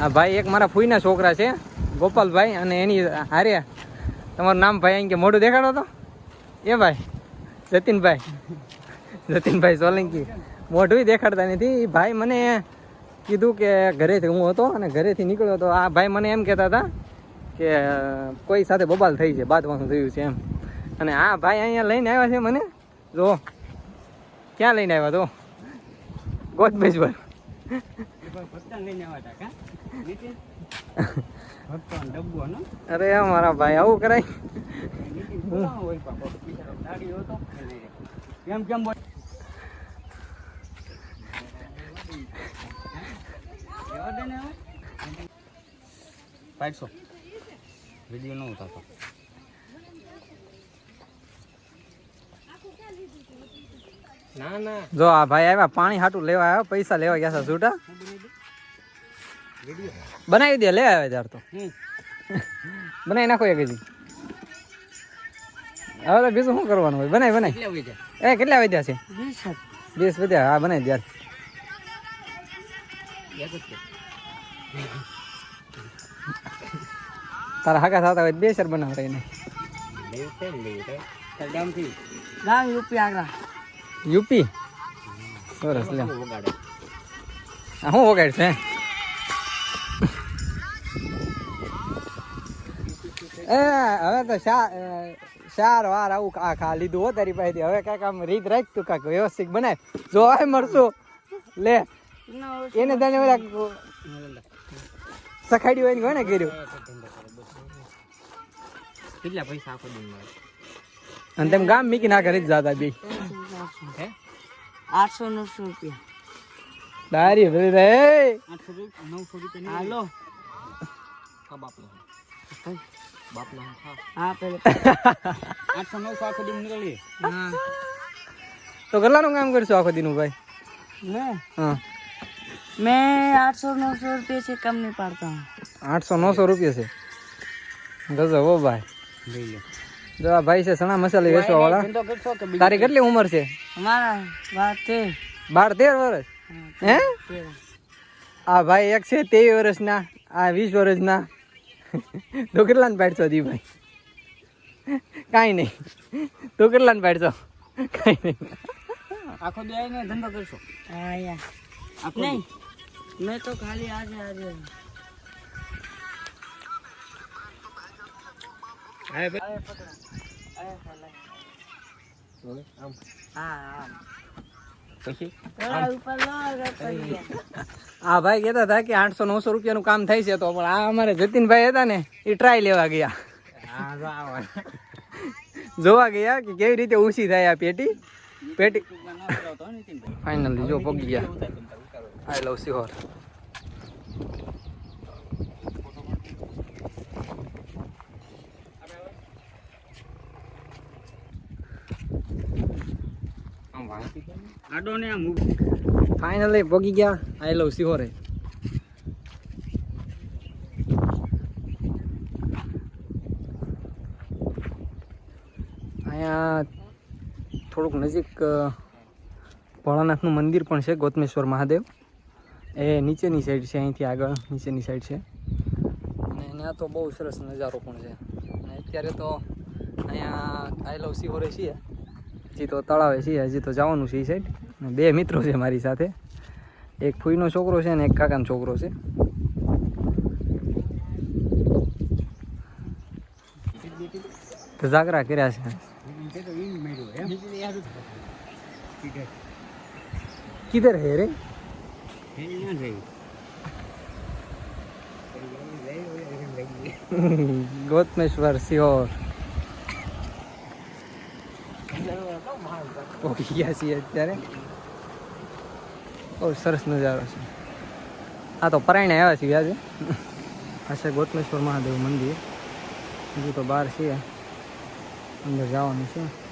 આ ભાઈ એક મારા ફૂઈના છોકરા છે, ગોપાલભાઈ અને એની હારે તમારું નામ ભાઈ અહીં કે મોઢું દેખાડો તો? એ ભાઈ, જતીનભાઈ. જતીનભાઈ સોલંકી. મોઢું દેખાડતા નથી. એ ભાઈ મને કીધું કે ઘરેથી હું હતો અને ઘરેથી નીકળ્યો હતો આ ભાઈ મને એમ કહેતા હતા કે કોઈ સાથે બબાલ થઈ છે બાદવાનું થયું છે એમ. અને આ ભાઈ અહીંયા લઈને આવ્યા છે મને. જો, ક્યાં લઈને આવ્યા તો? ગોતબેશ્વર અરે મારા ભાઈ આવું કરાય. કેમ કેમ બોલ પાંચસો. વીડિયો ન ઉતારતો. ના ના. જો આ ભાઈ આવ્યા પાણી હાટું લેવા આવ્યા પૈસા લેવા ગયા છે છૂટા બનાવી દે લે આવે ત્યાર તો. બનાવી નાખો એક હજી. હવે તો બીજું શું કરવાનું હોય? બનાવી બનાવી એ કેટલા વધ્યા છે? વીસ વધ્યા હા બનાવી છે. તારા હાકા થતા હોય બે શેર બનાવ રહીને. તાર યુપી આગળ યુપી? સરસ લે હું આ એ હવે તો ચાર વાર આવું આ ખા લીધું હો તારી પાસેથી. હવે કાંઈક આમ રીત રાખ તું કાંઈક વ્યવસ્થિત બનાય જો હવે મળશું. લે. એને તને બધા સખાડ્યું હોય ને કોને કર્યું? કેટલા પૈસા આખો દિન મળે અને તેમ ગામ મીકી ના કરી જ જાતા બે હે? આઠસો નવસો રૂપિયા. દારી ભરી રે. આઠસો રૂપિયા નવસો રૂપિયા હાલો. ખા બાપના હા પેલે આઠ સો આખો દિન તો કેટલાનું કામ કરશું આખો દિનનું ભાઈ? મેં હા. મેં આઠસો નવસો રૂપિયા છે કામ નહીં પાડતા. આઠસો નવસો રૂપિયા છે? ગજબ ઓ ભાઈ. જો આ ભાઈ છે સણા મસાલી વેચવા વાળા તારી કેટલી ઉંમર છે? બાર તેર. વર્ષ? હે આ ભાઈ એક છે તેવીસ વર્ષના આ વીસ વર્ષના. તો કેટલાને પાડશો દીભાઈ? કાંઈ નહીં. તો કેટલાને પાડશો? કાંઈ નહીં. આખો દાયને ધંધો કરશો? મેં તો ખાલી આજે આજે. હા હા. પછી? હા ભાઈ કહેતા હતા કે આઠસો નવસો રૂપિયાનું કામ થાય છે તો પણ આ અમારે જતીનભાઈ હતા ને એ ટ્રાય લેવા ગયા. જોવા ગયા કે કેવી રીતે ઓછી થાય આ પેટી? પેટી ફાઇનલી જો પગ ગયા. આઈ લવ સિહોર. ફાઇનલી પગી ગયા. આઈ લવ સિહોરે અહીંયા થોડુંક નજીક ભોળાનાથનું મંદિર પણ છે, ગૌતમેશ્વર મહાદેવ. એ નીચેની સાઈડ છે, અહીંથી આગળ, નીચેની સાઈડ છે. અને ત્યાં તો બહુ સરસ નજારો પણ છે. અને અત્યારે તો અહીંયા આઈ લવ સિહોરે છીએ? હજી તો તળાવે છીએ, હજી તો જવાનું છે એ સાઈડ બે મિત્રો છે મારી સાથે. એક ફૂઈનો છોકરો છે અને એક કાકાનો છોકરો છે. તો કર્યા છે. કિધર હે રે? ગૌતમેશ્વર, સિહોર. પહોંચી ગયા છીએ અત્યારે. બહુ સરસ નજારો છે. આ તો પરાયણે આવ્યા છીએ આજે. આ ગૌતમેશ્વર મહાદેવ મંદિર. હજુ તો બહાર છીએ. અંદર જવાનું છે.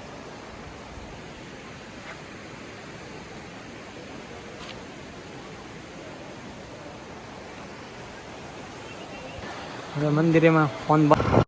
હવે મંદિરેમાં ફોન બંધ